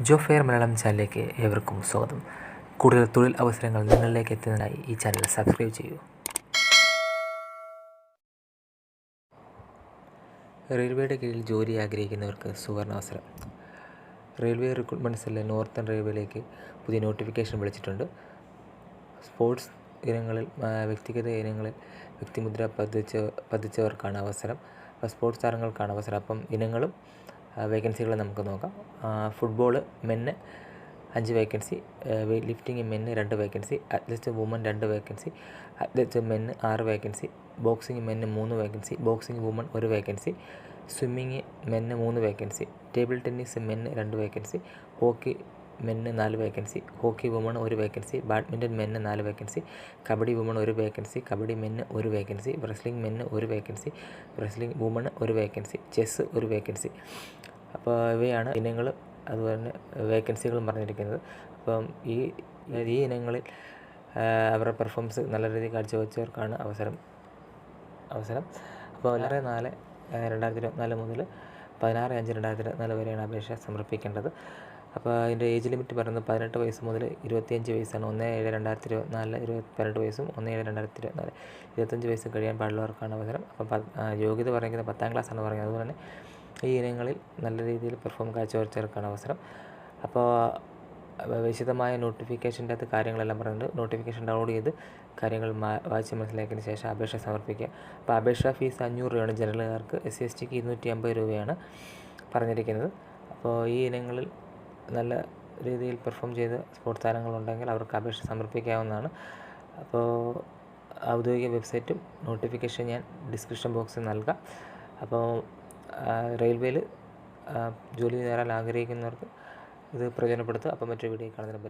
ജോ fair Malayalam ചാനലിലേക്ക് ഏവർക്കും സ്വാഗതം. കൂടുതൽ തൊഴിൽ അവസരങ്ങൾ നിങ്ങളിലേക്ക് എത്തുന്നതിനായി ഈ ചാനൽ സബ്സ്ക്രൈബ് ചെയ്യൂ. റെയിൽവേയുടെ കീഴിൽ ജോലി ആഗ്രഹിക്കുന്നവർക്ക് സുവർണാവസരം റെയിൽവേ റിക്രൂട്ട്മെന്റ് സെല്ലിൽ നോർത്തേൺ റെയിൽവേയിലേക്ക് പുതിയ നോട്ടിഫിക്കേഷൻ വിളിച്ചിട്ടുണ്ട്. സ്പോർട്സ് ഇനങ്ങളിൽ വ്യക്തിഗത ഇനങ്ങളിൽ വ്യക്തിമുദ്ര പതിച്ച പതിച്ചവർക്കാണ് അവസരം. സ്പോർട്സ് താരങ്ങൾക്കാണ് അവസരം. അപ്പം ഇനങ്ങളും വേക്കൻസികൾ നമുക്ക് നോക്കാം. ഫുട്ബോൾ മെന്ന് അഞ്ച് വേക്കൻസി വെയ്റ്റ് ലിഫ്റ്റിംഗ് മെന്ന് രണ്ട് വേക്കൻസി അത്ലറ്റ് വുമൻ രണ്ട് വേക്കൻസി അത്ലറ്റ് മെന്ന് ആറ് വേക്കൻസി ബോക്സിംഗ് മെന്ന് മൂന്ന് വേക്കൻസി ബോക്സിംഗ് വുമൺ ഒരു വേക്കൻസി സ്വിമ്മിങ് മെന്ന് മൂന്ന് വേക്കൻസി ടേബിൾ ടെന്നീസ് മെന്ന് രണ്ട് വേക്കൻസി ഹോക്കി മെന്ന് നാല് വേക്കൻസി ഹോക്കി വുമൺ ഒരു വേക്കൻസി ബാഡ്മിന്റൺ മെന്ന് നാല് വേക്കൻസി കബഡി വുമൺ ഒരു വേക്കൻസി കബഡി മെന്ന് ഒരു വേക്കൻസി റെസ്ലിംഗ് മെന്ന് ഒരു വേക്കൻസി റെസ്ലിംഗ് വുമൺ ഒരു വേക്കൻസി ചെസ്സ് ഒരു വേക്കൻസി അപ്പോൾ ഇവയാണ് ഇനങ്ങൾ അതുപോലെ തന്നെ വേക്കൻസികളും പറഞ്ഞിരിക്കുന്നത്. അപ്പം ഈ ഈ ഇനങ്ങളിൽ അവരുടെ പെർഫോമൻസ് നല്ല രീതിയിൽ കാഴ്ചവെച്ചവർക്കാണ് അവസരം അവസരം. അപ്പോൾ വളരെ നാല് രണ്ടായിരത്തി ഇരുപത്തിനാല് മുതൽ പതിനാറ് അഞ്ച് രണ്ടായിരത്തി ഇരുപത്തിനാല് വരെയാണ് അപേക്ഷ സമർപ്പിക്കേണ്ടത്. അപ്പോൾ അതിന്റെ ഏജ് ലിമിറ്റ് പറയുന്നത് പതിനെട്ട് വയസ്സ് മുതൽ ഇരുപത്തിയഞ്ച് വയസ്സാണ്. ഒന്ന് ഏഴ് രണ്ടായിരത്തി ഇരുപത്തിനാല് ഇരുപത്തി പതിനെട്ട് വയസ്സും ഒന്ന് ഏഴ് രണ്ടായിരത്തി ഇരുപത്തിനാല് ഇരുപത്തഞ്ച് വയസ്സ് കഴിയാൻ പാടുള്ളവർക്കാണ് അവസരം. അപ്പോൾ യോഗ്യത പറയുന്നത് പത്താം ക്ലാസ്സാണ് പറയുന്നത്. അതുപോലെ തന്നെ ഈ ഇനങ്ങളിൽ നല്ല രീതിയിൽ പെർഫോം കാഴ്ചവെച്ചെടുക്കാൻ അവസരം. അപ്പോൾ വിശദമായ നോട്ടിഫിക്കേഷന്റെ അകത്ത് കാര്യങ്ങളെല്ലാം പറയുന്നുണ്ട് നോട്ടിഫിക്കേഷൻ ഡൗൺലോഡ് ചെയ്ത് കാര്യങ്ങൾ വായിച്ച് മനസ്സിലാക്കിയതിന് ശേഷം അപേക്ഷ സമർപ്പിക്കുക. അപ്പോൾ അപേക്ഷാ ഫീസ് അഞ്ഞൂറ് രൂപയാണ്. ജനറലുകാർക്ക് എസ് സി എസ് ടിക്ക് ഇരുന്നൂറ്റി അമ്പത് രൂപയാണ് പറഞ്ഞിരിക്കുന്നത്. അപ്പോൾ ഈ ഇനങ്ങളിൽ നല്ല രീതിയിൽ പെർഫോം ചെയ്ത സ്പോർട്സ് താരങ്ങളുണ്ടെങ്കിൽ അവർക്ക് അപേക്ഷ സമർപ്പിക്കാവുന്നതാണ്. അപ്പോൾ ഔദ്യോഗിക വെബ്സൈറ്റും നോട്ടിഫിക്കേഷൻ ഞാൻ ഡിസ്ക്രിപ്ഷൻ ബോക്സിൽ നൽകാം. അപ്പോൾ റെയിൽവേയിൽ ജോലി നേടാൻ ആഗ്രഹിക്കുന്നവർക്ക് ഇത് പ്രയോജനപ്പെടുത്തുക. അപ്പം മറ്റൊരു വീഡിയോ കാണുന്നതിന്